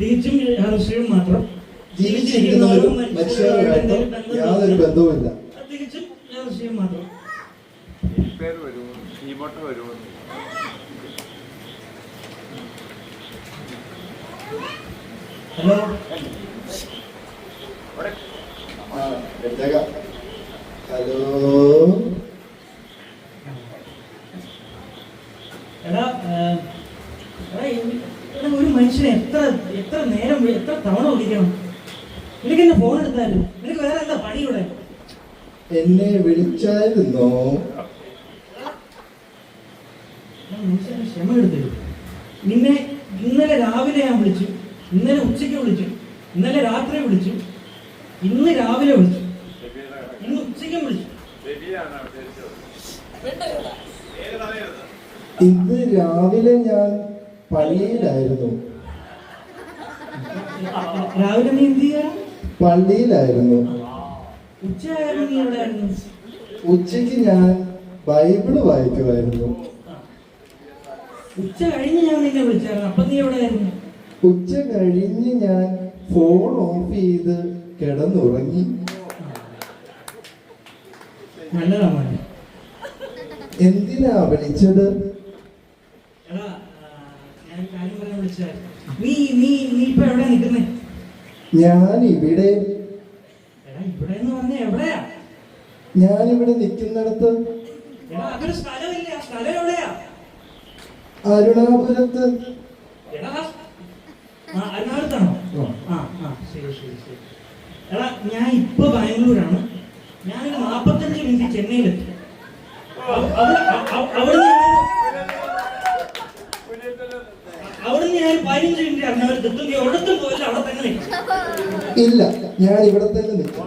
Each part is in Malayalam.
തികച്ചും യാദൃശ്ചികം മാത്രം ജീവിച്ചിരിക്കുന്ന ഒരു മനുഷ്യരുമായിട്ട് യാതൊരു ബന്ധവുമില്ല. തികച്ചും യാദൃശ്ചികം മാത്രം. പേര് വരുമോ കീബോർഡ് വരുമോ ഹലോ. ഹലോ. എടാ എടാ, എടാ, ഒരു മനുഷ്യനെ എത്ര എത്ര നേരം എത്ര തവണ വിളിക്കണം? നിനക്ക് എന്നെ ഫോൺ എടുത്താലും? നിനക്ക് വേറെ എന്താ പണിയുടെ എന്നെ വിളിച്ചായിരുന്നോ? മനുഷ്യനെ ക്ഷമ എടുത്തു. നിന്നെ ഇന്നലെ രാവിലെ ഞാൻ വിളിച്ചു ഇന്നലെ ഉച്ചയ്ക്ക് വിളിച്ചു ഇന്നലെ രാത്രി വിളിച്ചു ഇന്ന് രാവിലെ വിളിച്ചു ഇന്ന് ഉച്ചയ്ക്കും വിളിച്ചു ഇന്ന് രാവിലെ ഞാൻ പള്ളിയിലായിരുന്നു. രാവിലെ നീ എന്ത് ചെയ്യാ? പള്ളിയിലായിരുന്നു. ഉച്ചയായാലും നീ എവിടെയായിരുന്നു? ഉച്ചയ്ക്ക് ഞാൻ ബൈബിൾ വായിക്കുമായിരുന്നു. ഉച്ച കഴിഞ്ഞ് ഞാൻ നിന്നെ വിളിച്ചായിരുന്നു. അപ്പൊ നീ എവിടെയായിരുന്നു? ഉച്ച കഴിഞ്ഞ് ഞാൻ ഫോൺ ഓഫ് ചെയ്ത് കിടന്നുറങ്ങി. നല്ലതാ എന്തിനാ വിളിച്ചത് എടാ ആ, ഞാൻ കാര്യം പറയാൻ വിളിച്ചതായിരുന്നു നീ നീ നീ ഇപ്പൊ എവിടെ നിൽക്കുന്നേ? ഞാൻ ഇവിടെ. എടാ ഇവിടെ എന്ന് പറഞ്ഞ എവിടെയാ? ഞാൻ ഇവിടെ നിൽക്കുന്നിടത്ത് അരുണാപുരത്ത്. എടാ ആ ആ. ശരി ശരി ശരി. എടാ ഞാൻ ഇപ്പൊ ബാംഗ്ലൂരാണ്. ഞാനൊരു നാപ്പത്തഞ്ച് മിനിറ്റ് ചെന്നൈയിലെത്തി. അവിടെ അവ- അവ- അവിടുന്ന് ഞാൻ- പതിനഞ്ച് മിനിറ്റ് ഒരിടത്തും പോയില്ല അവിടെ തന്നെ ഇല്ല ഞാൻ ഇവിടെ തന്നെ നിൽക്കും.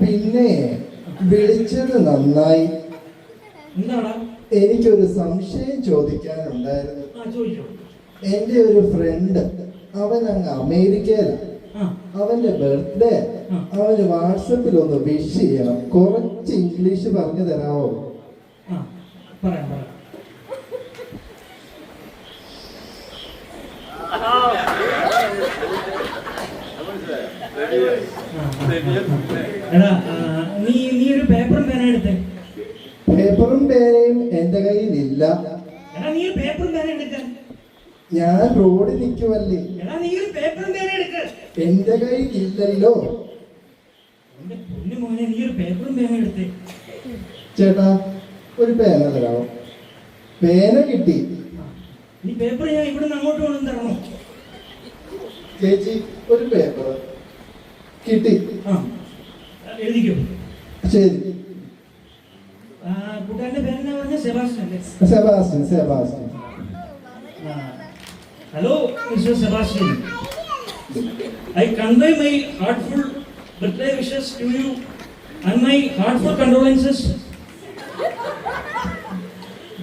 പിന്നെ വിളിച്ചത് നന്നായി. എന്താടാ? എനിക്കൊരു സംശയം ചോദിക്കാനുണ്ടായിരുന്നു. എന്റെ ഒരു ഫ്രണ്ട് അവൻ അങ്ങ് അമേരിക്കയിലാണ് അവന്റെ ബർത്ത്ഡേ. അവന് വാട്സപ്പിൽ ഒന്ന് വിഷ് ചെയ്യണം കുറച്ച് ഇംഗ്ലീഷ് പറഞ്ഞു തരാമോ പറയാം. എടാ നീ നീ ഒരു പേപ്പറും പേന എടുത്തേ. പേപ്പറും പേനയും എന്റെ കയ്യിലില്ല. എടാ നീ ഒരു പേപ്പറും പേന എടുക്ക. ഞാൻ റോഡിൽ നിൽക്കുമല്ലേ എടാ നീ ഒരു പേപ്പറും പേന എടുക്ക. എന്റെ കയ്യിലില്ലല്ലോ. എന്റെ പൊന്നു മോനെ നീ ഒരു പേപ്പറും പേന എടുത്തേ. ചേട്ടാ ഒരു പേന തരാമോ? പേന കിട്ടി. ആ, നീ പേപ്പർ ഞാൻ ഇവിടുന്ന് അങ്ങോട്ട് കൊണ്ടു തരണോ ചേച്ചി ഒരു പേപ്പർ കിട്ടി ആ എഴുതിക്കോ ശരി ആ, കൂട്ടുകാരന്റെ പേരെന്നാ പറഞ്ഞ സെബാസ്റ്റ്യൻ അല്ലേ Sebastian Sebastian Hello, Mr. Sebastian. I convey my heartful birthday wishes to you and my heartful condolences.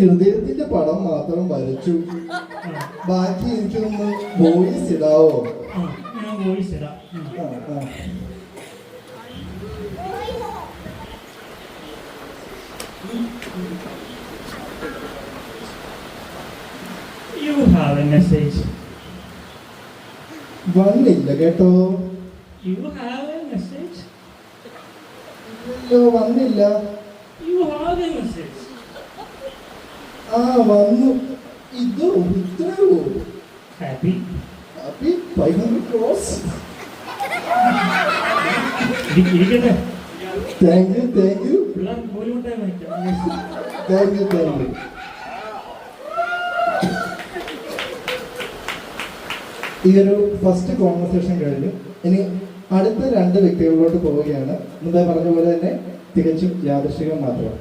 ഹൃദയത്തിന്റെ പടം മാത്രം വരച്ചു. ബാക്കി എനിക്കൊന്ന് വോയിസ് ഇടാവോ? ഞാൻ വോയിസ് ഇടാം. ആ, ആ. You have വന്നില്ല കേട്ടോ. യു ഹാവ് എ മെസ്സേജ് വന്നില്ല. You have a message. ആ വന്നു. ഇത് ഉത്തരവോ happy happy five hundred cross ഇരി- ഇരിക്കട്ടെ. Thank you thank you thank you thank you ഈ ഒരു ഫസ്റ്റ് കോൺവെർസേഷൻ കഴിഞ്ഞു. ഇനി അടുത്ത രണ്ട് വ്യക്തികളിലോട്ട് പോവുകയാണ്. മുമ്പേ പറഞ്ഞ പോലെ തന്നെ തികച്ചും യാദൃശികം മാത്രം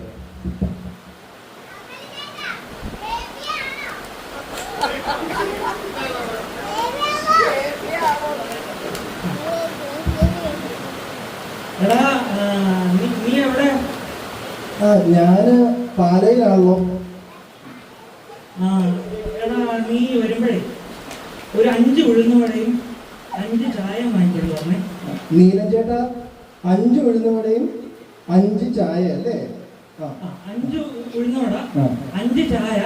എടാ ആ, നീ നീ എവിടെ ആ ഞാൻ പാലയിലാണല്ലോ. നീ വരുമ്പോഴേ ഒരു അഞ്ച് ഉഴുന്നുവടയും അഞ്ച് ചായ നീലൻ ചേട്ടാ അഞ്ച് ഉഴുന്നുവടയും അഞ്ച് ചായ അല്ലേ? അഞ്ച് ഉഴുന്നുവട അഞ്ച് ചായ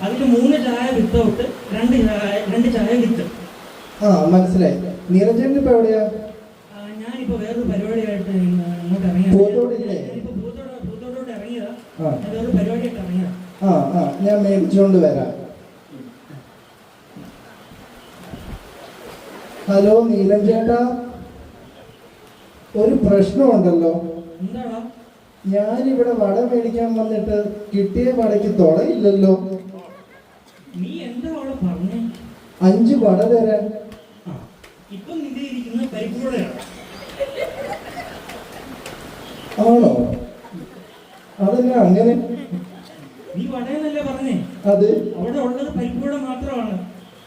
അതിന് അതിൽ മൂന്ന് ചായ വിത്തൗട്ട് രണ്ട് ചായ രണ്ട് ചായ വിത്ത്. ആ മനസ്സിലായി. നീലൻ ചേട്ടൻ ഇപ്പൊ എവിടെയാ ഞാനിപ്പോ വേറൊരു പരിപാടിയായിട്ട് ആ. ഞാൻ ആ മേടിച്ചുകൊണ്ട് വരാം. ഹലോ നീലൻ ചേട്ടാ. ഒരു പ്രശ്നമുണ്ടല്ലോ. ഞാനിവിടെ വട മേടിക്കാൻ വന്നിട്ട് കിട്ടിയ വടയ്ക്ക് തുളയില്ലല്ലോ അഞ്ച് വട തരാൻ. ആണോ? അതെന്നാ അങ്ങനെ? നീ വടയെന്നല്ലേ പറഞ്ഞേ? അത് അവിടെ ഉള്ളത് പരിപ്പുവട മാത്രമാണ്.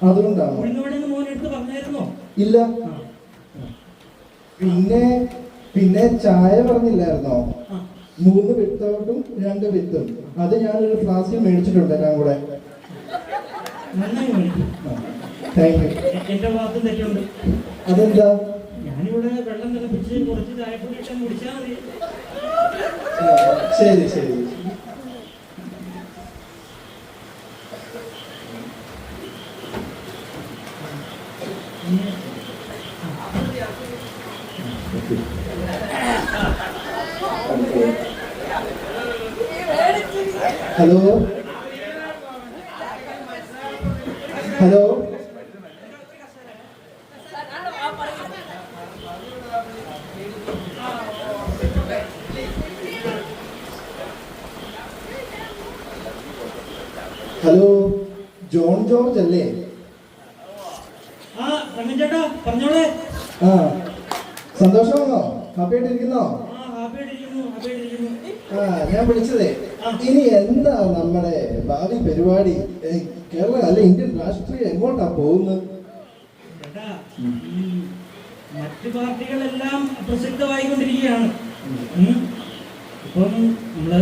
അതുകൊണ്ടാണ്? ഉഴുന്നുവടയെന്ന് മോനെടുത്ത് പറഞ്ഞായിരുന്നോ? ഇല്ല. പിന്നെ പിന്നെ ചായ പറഞ്ഞില്ലായിരുന്നോ? മൂന്ന് വിത്തോട്ടും രണ്ട് വിത്തും. അത് ഞാനൊരു ഫ്ലാസ്കിൽ മേടിച്ചിട്ടുണ്ട് എല്ലാം കൂടെ. എന്റെ ഭാഗത്തും തെറ്റുണ്ട്. അതെന്താ? ഞാനിവിടെ വെള്ളം തിളപ്പിച്ച് കുറച്ച് ചായപ്പൊടി ഇട്ടാൽ കുടിച്ചാൽ മതി. ആ, ശരി. ശരി ഇനി hello hello hello John George അല്ലേ ആ രമൻ ചേട്ടാ പറഞ്ഞോളെ ആ സന്തോഷമാണോ ഹാപ്പിയായിട്ടിരിക്കുന്നോ ആ ഹാപ്പിയായിട്ടിരിക്കുന്നു ഹാപ്പിയായിട്ടിരിക്കുന്നു ആ ഞാൻ വിളിച്ചതേ ഇനി എന്താ നമ്മുടെ ഭാവി പരിപാടി? കേരള അല്ല ഇന്ത്യൻ രാഷ്ട്രീയം എങ്ങോട്ടാ പോകുന്നത്? മറ്റു പാർട്ടികളെല്ലാം പ്രസിദ്ധമായിക്കൊണ്ടിരിക്കുകയാണ്. ഇപ്പം നമ്മൾ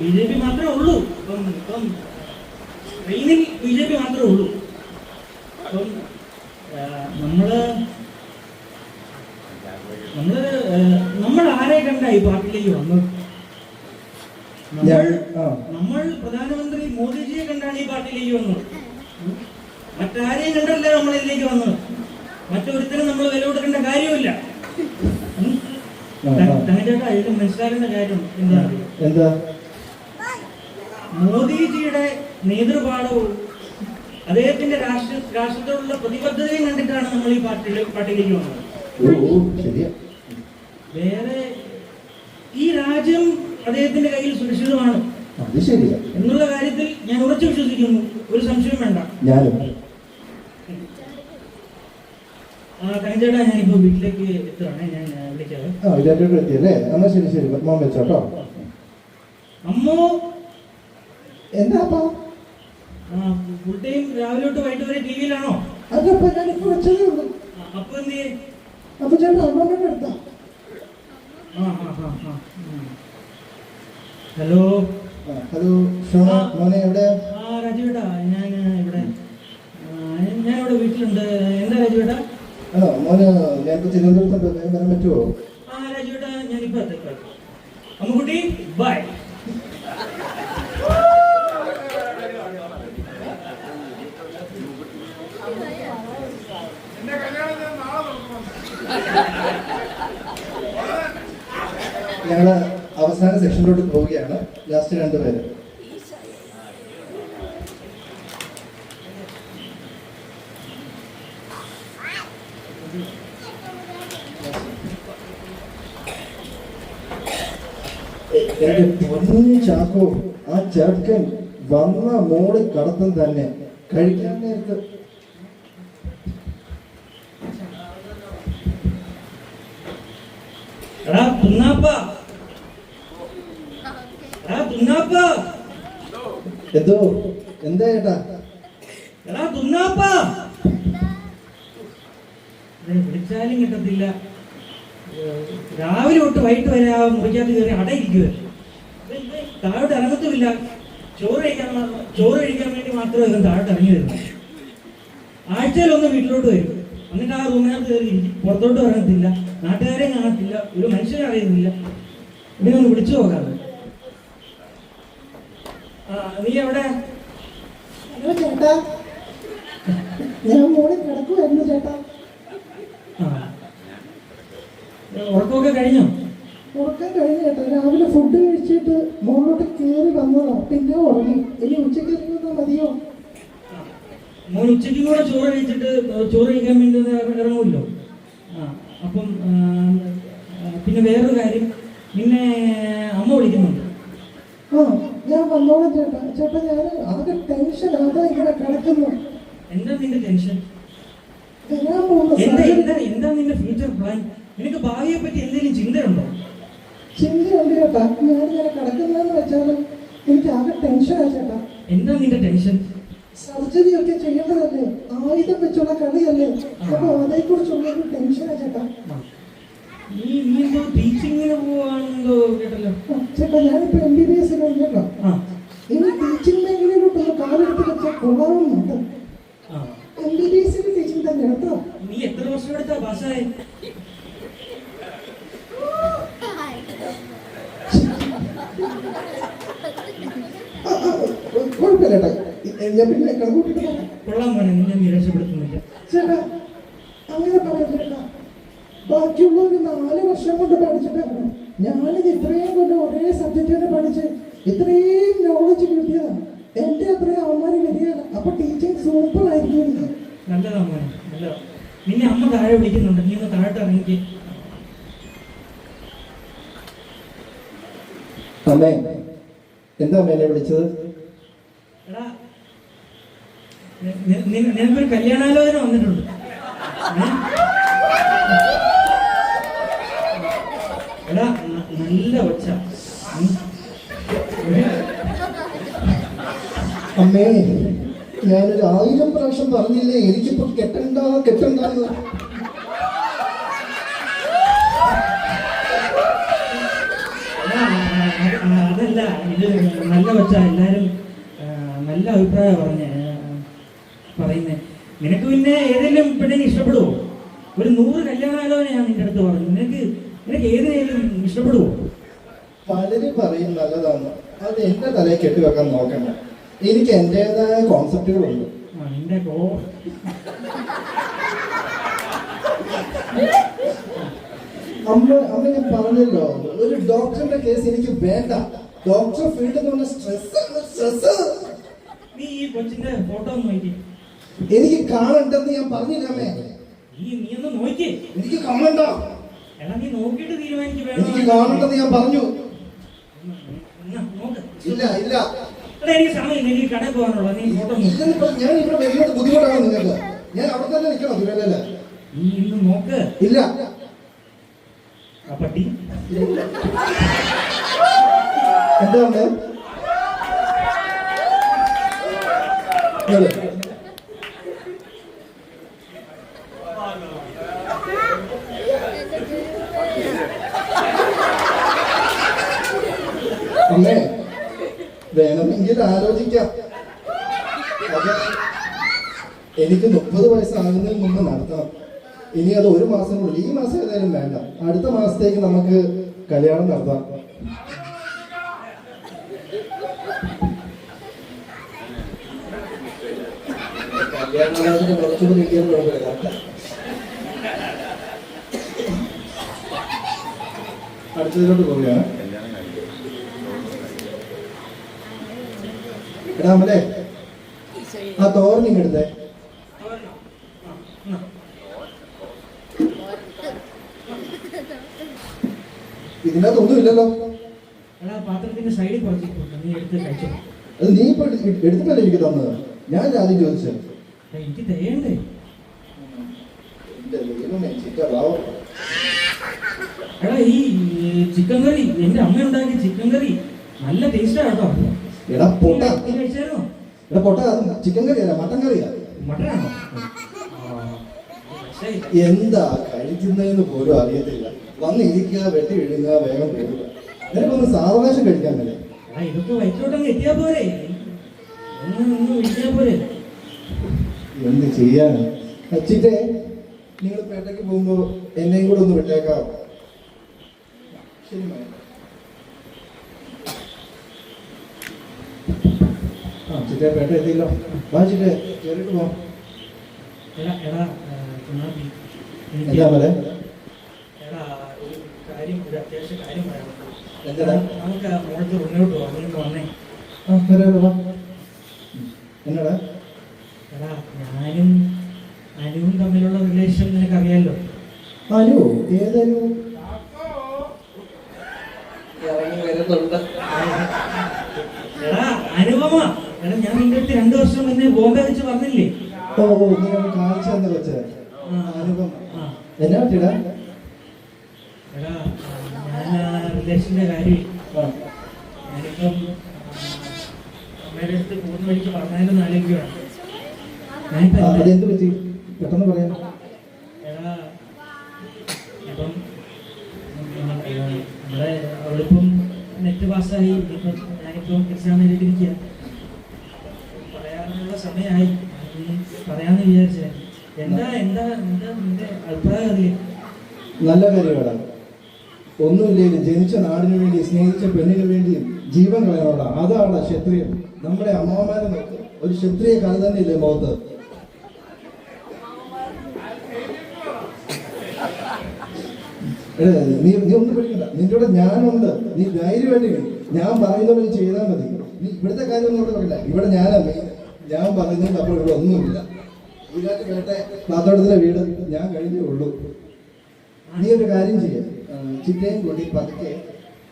ബി ജെ പി മാത്രമേ ഉള്ളൂ. ഇപ്പം ഇപ്പം ട്രെയിനിൽ ബി ജെ പി മാത്രമേ ഉള്ളൂ. അപ്പം നമ്മൾ നമ്മൾ നമ്മൾ ആരെ കണ്ട ഈ പാർട്ടിയിലേക്ക് വന്നത്? നമ്മൾ നമ്മൾ പ്രധാനമന്ത്രി മോദിജിയെ കണ്ടാണ് ഈ പാർട്ടിയിലേക്ക് വന്നത്. മറ്റാരെയും കണ്ടല്ല നമ്മൾ ഇതിലേക്ക് വന്നത് മറ്റൊരുത്തരും നമ്മൾ വില കൊടുക്കേണ്ട കാര്യമില്ല ഉം. ആ, ആ. ഇത് മനസ്സിലാക്കേണ്ട കാര്യം എന്താ മോദിജിയുടെ നേതൃപാഠവും അദ്ദേഹത്തിന്റെ രാഷ്ട്ര രാഷ്ട്രത്തോടുള്ള പ്രതിബദ്ധതയും കണ്ടിട്ടാണ് നമ്മൾ ഈ പാർട്ടിയുടെ പാർട്ടിയിലേക്ക് വന്നത് വേറെ ഈ രാജ്യം അദ്ദേഹത്തിന്റെ കയ്യിൽ സുരക്ഷിതമാണ്. അത് ശരിയാ. എന്നുള്ള കാര്യത്തിൽ ഞാൻ ഉറച്ചു വിശ്വസിക്കുന്നു. ഒരു സംശയം വേണ്ട. ഞാനും. ഞാനിപ്പോ വീട്ടിലേക്ക് എത്തുകയാണ് ഞാൻ ആ, വിളിക്കാവേ. ആ ഇതായിട്ട് എത്തിയല്ലേ? എന്നാ ശരി ശരി. മോൻ വെച്ചോട്ടോ. അമ്മോ! എന്താ ഫുൾ ടൈം രാവിലെ തൊട്ട് വൈകിട്ട് വരെ ടി വിയിലാണോ? അതപ്പോ ഞാനിപ്പോ വെച്ചതേ ഉള്ളൂ. അപ്പൊ എന്ത് ചെയ്യേ? അപ്പൊ ചേട്ടാ ആ ആ ആ ആ. ഹലോ. ഹലോ മോനെ എവിടെ? ആ രാജുവേട്ടാ ഞാൻ ഇവിടെ. ഞാൻ ഇവിടെ വീട്ടിലുണ്ട്. എന്താ രാജുവേട്ടാ? ആണോ മോന് ഞാനിപ്പോ തിരുവനന്തപുരത്തുണ്ട് വേഗം വരാൻ പറ്റുമോ ആ രാജുവേട്ടാ ഞാൻ എത്താം, ഇപ്പോ എത്താം. അമ്മുക്കുട്ടി ബൈ ഞങ്ങൾ അവസാന സെക്ഷനിലോട്ട് പോവുകയാണ് ലാസ്റ്റ് രണ്ടുപേര് എന്റെ പൊന്നു ചാക്കോ ആ ചെറുക്കൻ വന്ന മോളി കടത്തം തന്നെ. കഴിക്കാൻ നേരത്ത് എടാ തുന്നാപ്പ എന്തോ? എന്താ ചേട്ടാ? എടാ തുന്നാപ്പ. വിളിച്ചാലും കിട്ടത്തില്ല. രാവിലെ തൊട്ട് വൈകിട്ട് വരെ ആ മുറിക്കകത്ത് കയറി അടയിരിക്കുക താഴോട്ട് ഇറങ്ങത്തുമില്ല. ചോറ് കഴിക്കാൻ ചോറ് കഴിക്കാൻ വേണ്ടി മാത്രമേ ഇവൻ താഴോട്ട് ഇറങ്ങി വരുന്നു ആഴ്ചയിലൊന്ന് വീട്ടിലോട്ട് വരും. എന്നിട്ട് ആ റൂമിനകത്ത് കയറി. പുറത്തോട്ട് ഇറങ്ങത്തില്ല. നാട്ടുകാരെ കാണത്തില്ല. ഒരു മനുഷ്യരെ അറിയുന്നില്ല. ഇവിടെ ഒന്ന് വിളിച്ചു നോക്കാതെ നീ എവിടെ? ചേട്ടാ. ഞാൻ മോളിൽ കിടക്കുമായിരുന്നു ചേട്ടാ. ഉറക്കമൊക്കെ കഴിഞ്ഞോ? ഉറക്കം കഴിഞ്ഞു ചേട്ടാ. രാവിലെ ഫുഡ് കഴിച്ചിട്ട് മോളിലോട്ട് കയറി വന്നതാ. പിന്നെ ഉറങ്ങി. ഇനി ഉച്ചയ്ക്ക് ഇറങ്ങുന്ന മതിയോ? മോൻ ഉച്ചയ്ക്ക് കൂടെ ചോറ് കഴിച്ചിട്ട് ചോറ് കഴിക്കാൻ വേണ്ടി ഇറങ്ങുമല്ലോ? ആ അപ്പം പിന്നെ വേറൊരു കാര്യം. നിന്നെ അമ്മ വിളിക്കുന്നുണ്ട്. ആ. ഞാൻ വന്നോളാം ചേട്ടാ ചേട്ടാ ഞാൻ ആകെ ടെൻഷൻ അതാ ഇങ്ങനെ കിടക്കുന്നു. എന്താ നിന്റെ ടെൻഷൻ എന്താ എന്താ എന്താ നിന്റെ ഫ്യൂച്ചർ പ്ലാൻ നിനക്ക് ഭാവിയെ പറ്റി എന്തെങ്കിലും ചിന്തയുണ്ടോ? ചിന്തയുണ്ട് ചേട്ടാ. ഞാനിങ്ങനെ കിടക്കുന്നതെന്ന് വെച്ചാൽ എനിക്ക് ആകെ ടെൻഷനാ ചേട്ടാ. എന്താ നിന്റെ ടെൻഷൻ സർജറി ഒക്കെ ചെയ്യേണ്ടതല്ലേ? ആയുധം വെച്ചുള്ള കളിയല്ലേ? അപ്പൊ അതേക്കുറിച്ചുള്ള ഒരു ടെൻഷനാ ചേട്ടാ. നീ നീ എന്തോ ടീച്ചിങ്ങിന് പോവാണെന്തോ കേട്ടല്ലോ. ചേട്ടാ ഞാനിപ്പോ എം ബി ബി എസ് കഴിഞ്ഞല്ലോ ആ. ഇനി ടീച്ചിങ് മേഖലയിലോട്ടൊന്ന് കാലെടുത്ത് വെച്ചാൽ കൊള്ളാമെന്നുണ്ട് ആ. എം ബി ബി എസിന്റെ ടീച്ചിങ് തന്നെ കേട്ടോ. നീ എത്ര വർഷം എടുത്താ പാസ്സായി? കുഴപ്പമില്ല ചേട്ടാ ഞാൻ പിന്നെ കണക്കൂട്ടിട്ട്. കൊള്ളാൻ പറഞ്ഞു നിന്നെ നിരാശപ്പെടുത്തുന്നില്ല ചേട്ടാ അങ്ങനെ ചേട്ടാ ബാക്കിയുള്ളവർ നാല് വർഷം കൊണ്ട് പഠിച്ചിട്ട് ഞാനിത് ഇത്രയും കൊണ്ട് ഒരേ സബ്ജക്റ്റ് തന്നെ പഠിച്ച് ഇത്രയും നോളജ് കിട്ടിയതാണ് എന്റെ അത്രയും അവന്മാര് വരികയാണ് അപ്പൊ ടീച്ചിങ് സൂപ്പർ ആയിരിക്കും എനിക്ക്. നല്ലതാ നല്ലതാ. നിന്നെ അമ്മ താഴെ വിളിക്കുന്നുണ്ട്. നീ ഒന്ന് താഴോട്ട് ഇറങ്ങിക്ക്. അമ്മേ എന്താ മേലെ വിളിച്ചത്? എടാ നിനക്കൊരു കല്യാണാലോചന വന്നിട്ടുണ്ട് ഏ? എടാ ന- നല്ല ഒച്ച. അമ്മേ ഞാനൊരു ആയിരം പ്രാവശ്യം പറഞ്ഞില്ലേ? എനിക്കിപ്പോ കെട്ടണ്ട കെട്ടണ്ടെന്ന് അതല്ല ഇത് നല്ല ഒച്ച. എല്ലാരും നല്ല അഭിപ്രായം പറഞ്ഞ പറയുന്നേ. നിനക്ക് പിന്നെ ഏതെങ്കിലും പെണ്ണിനെ ഇഷ്ടപ്പെടുവോ? ഒരു നൂറ് കല്യാണാലോചന ഞാൻ നിന്റെ അടുത്ത് പറഞ്ഞു. നിനക്ക് നിനക്ക് ഏതിനേലും ഇഷ്ടപ്പെടുവോ? പലരും പറയും നല്ലതാണ്. അത് എന്റെ തലയിൽ കെട്ടിവെക്കാൻ നോക്കണ്ട. എനിക്ക് എന്റേതായ കോൺസെപ്റ്റുകളുണ്ട് കോ അമ്മ അമ്മ ഞാൻ പറഞ്ഞല്ലോ. ഒരു ഡോക്ടറിന്റെ കേസ് എനിക്ക് വേണ്ട. ഡോക്ടർ ഫീൽഡ് എന്ന് പറഞ്ഞ സ്ട്രെസ് സ്ട്രെസ് നീ ഈ കൊച്ചിന്റെ ഫോട്ടോ നോക്കി. എനിക്ക് കാണണ്ടെന്ന് ഞാൻ പറഞ്ഞില്ല അമ്മേ. നീ നീ ഒന്ന് നോക്കി. എനിക്ക് കാണണ്ട. എനിക്ക് കാണണ്ടെന്ന് ഞാൻ പറഞ്ഞു. ഇല്ല ഇല്ല ഞാൻ ഇവിടെ വരുന്നത് ബുദ്ധിമുട്ടാണ് നിങ്ങൾക്ക്. ഞാൻ അവിടെ തന്നെ നിൽക്കണം തിരുവല്ല ഇല്ല. പട്ടി. എന്താ അമ്മേ ഇങ്ങൾ. അമ്മേ വേണമെങ്കിൽ ആലോചിക്കാം. എനിക്ക് മുപ്പത് വയസ്സാകുന്നതിന് മുമ്പ് നടത്താം ഇനി അത് ഒരു മാസത്തിനുള്ളിൽ ഈ മാസം ഏതായാലും വേണ്ട. അടുത്ത മാസത്തേക്ക് നമുക്ക് കല്യാണം നടത്താം. അടുത്തതിലോട്ട് പോവുകയാണ്. അമലേ ആ തോരനിങ് എടുത്തേ? ഇതിനകത്ത് ഒന്നുമില്ലല്ലോ പാത്രത്തിന്റെ സൈഡിൽ അത് നീ ഇപ്പൊ എടു- എടുത്തിട്ടല്ലേ എനിക്ക് തന്നത്? ഞാൻ ആദ്യം ചോദിച്ചത് എനിക്ക് തേണ്ടേ. എടാ ഈ ചിക്കൻ കറി എന്റെ അമ്മ ഉണ്ടാക്കിയ ചിക്കൻ കറി നല്ല ടേസ്റ്റാ കേട്ടോ. എടാ പൊട്ട. എടാ പൊട്ട ചിക്കൻ കറിയല്ല മട്ടൻ കറിയാ. എന്താ കഴിക്കുന്നതെന്ന് പോലും അറിയത്തില്ല. വന്ന് ഇരിക്കുക വെട്ടി വിഴുങ്ങുക വേഗം പോകുക നിനക്കൊന്ന് സാവകാശം കഴിക്കാൻ മേലെ. പോരെ. എന്ത് ചെയ്യാനാ? അച്ചിട്ടേ നിങ്ങൾ പേട്ടയ്ക്ക് പോകുമ്പോ എന്നെയും കൂടെ ഒന്ന് വിട്ടേക്കാം ശരി ആ ചിറ്റേ പേട്ട എത്തിയില്ലോ. വാ ചിറ്റേ കയറിട്ട് എനിക്ക് എന്താ പോലെ എന്നടാ? ഞാനും അനുവും തമ്മിലുള്ള റിലേഷൻ നിനക്കറിയാലോ? അനു ഏതായാലും ഇറങ്ങി വരുന്നുണ്ട്. അനുപമ ഞാൻ നിന്റെ അടുത്ത് രണ്ടു വർഷം മുന്നേ ബോംബെ വെച്ച് പറഞ്ഞില്ലേ? ഓ ഓ നീ ഒന്ന് കാണിച്ചു തന്നെ കൊച്ചേ. അനുഭവം എന്നാ പറ്റിയടാ? എടാ ഞാൻ ആ റിലേഷന്റെ കാര്യം. ഞാനിപ്പം അമ്മയുടെ അടുത്ത് പോകുന്ന വഴിക്ക് പറഞ്ഞാലും ആലോചിക്കുകയാണ് ഞാനിപ്പോ ആ, എന്താ- അതെന്ത് പറ്റി? പെട്ടെന്ന് പറയാം. എടാ ഇപ്പം നമ്മുടെ അവളിപ്പം നെറ്റ് പാസ്സായി. ഇപ്പം ഞാനിപ്പം എക്സാം എഴുതിയിരിക്കുക പറയാനുള്ള സമയമായി നീ പറയാന്ന് വിചാരിച്ചേ എന്താ എന്താ എന്താ നിന്റെ അഭിപ്രായം അതിൽ നല്ല കാര്യമാണ് ഒന്നുമില്ലെങ്കിൽ ജനിച്ച നാടിനു വേണ്ടി സ്നേഹിച്ച പെണ്ണിനു വേണ്ടിയും ജീവൻ കളയാനുള്ള അതാണ് ക്ഷത്രിയം. നമ്മുടെ അമ്മമാരെ നോക്ക്. ഒരു ക്ഷത്രിയ കഥ തന്നെയില്ലേ മുഖത്ത്? നീ നീ ഒന്നും പഠിക്കണ്ട നിന്റെ കൂടെ ഞാനുണ്ട്. നീ ധൈര്യമായിട്ട്. ഞാൻ പറയുന്നത് ചെയ്താൽ മതി. നീ ഇവിടുത്തെ കാര്യം ഒന്നും പറയില്ല. ഇവിടെ ഞാനാ ഞാൻ പറയുന്നത് അപ്പോൾ ഇവിടെ ഒന്നുമില്ല. കേട്ടെ പാത്തോട്ടത്തിലെ വീട് ഞാൻ കഴിഞ്ഞേ ഉള്ളൂ നീ ഒരു കാര്യം ചെയ്യാം ചിറ്റയും കൂട്ടി പതുക്കെ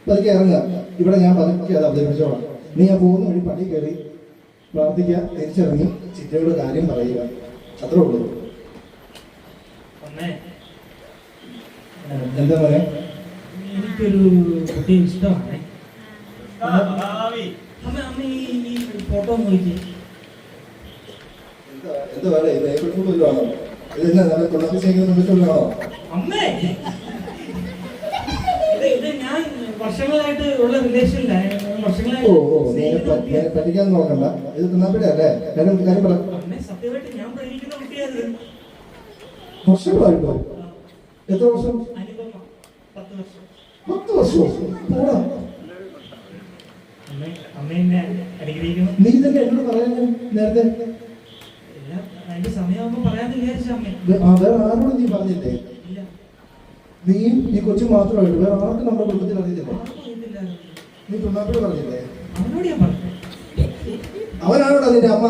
പതുക്കെ ഇറങ്ങുക ഇവിടെ ഞാൻ പതുക്കെ അത് അവതരിപ്പിച്ചോളാം നീ ഞാൻ പോകുന്ന വഴി പടി കയറി പ്രാർത്ഥിക്കുക തിരിച്ചിറങ്ങി ചിറ്റയോട് കാര്യം പറയുക അത്രേ ഉള്ളൂ എന്താ പറയാ എനിക്കൊരു കുട്ടിയെ ഇഷ്ടമാണ് ഫോട്ടോ നോക്കി എന്താ പറയാ ഇത് ഏപ്രിൽ ഫുൾ വല്ലതാണോ ഇത് എന്നാ നല്ല കൊള്ളാപ്പി സ്നേഹിക്കുന്ന നിമിഷമുള്ളതാണോ അമ്മേ! ഞാൻ വർഷങ്ങളായിട്ട് ഉള്ള വർഷങ്ങളായിട്ട് ഓ ഓ നേരെ സ്നേഹിക്കുന്ന പ- കുട്ടിയാ. നേരെ പറ്റിക്കാൻ നോക്കണ്ട. ഇത് തിന്നാപ്പിടെ അല്ലേ കാര്യം കാര്യം പറ. വർഷങ്ങളായിട്ടോ? എത്ര വർഷം? പത്ത് വർഷം. പത്ത് വർഷമോ പോടാ. നീ തന്നെ എന്നോട് പറയാൻ നേരത്തെ എല്ലാം അതിന്റെ സമയമാകുമ്പോ പറയാന്ന് വിചാരിച്ച അമ്മേ വേ- ആ വേറെ ആരോടും നീ പറഞ്ഞില്ലേ? നീയും നീ കൊച്ചു മാത്രമായിട്ട് വേറെ ആർക്കും നമ്മുടെ കുടുംബത്തിൽ അറിയത്തില്ലേ. നീ പിള്ളാപ്പിടെ പറഞ്ഞില്ലേ? അതിന്റെ പറഞ്ഞു. അവനാണോടാ നിന്റെ അമ്മ?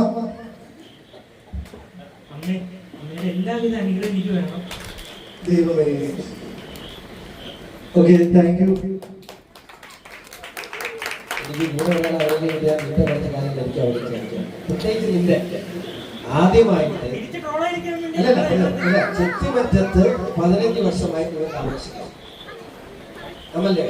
അമ്മേ അമ്മയുടെ എല്ലാവിധ അനുഗ്രഹം എനിക്ക് വേണം. ദൈവമേ. ഓക്കെ താങ്ക് യു എനിക്ക് കൂടെ ഉള്ള നിന്റെ കുറച്ച് കാര്യങ്ങൾ എനിക്ക് അവിടെ പ്രത്യേകിച്ച് നിന്റെ. ആദ്യമായിട്ട് ചെത്തിമറ്റത്ത് പതിനഞ്ച് വർഷമായിട്ട് താമസിക്കാം നമ്മളല്ലേ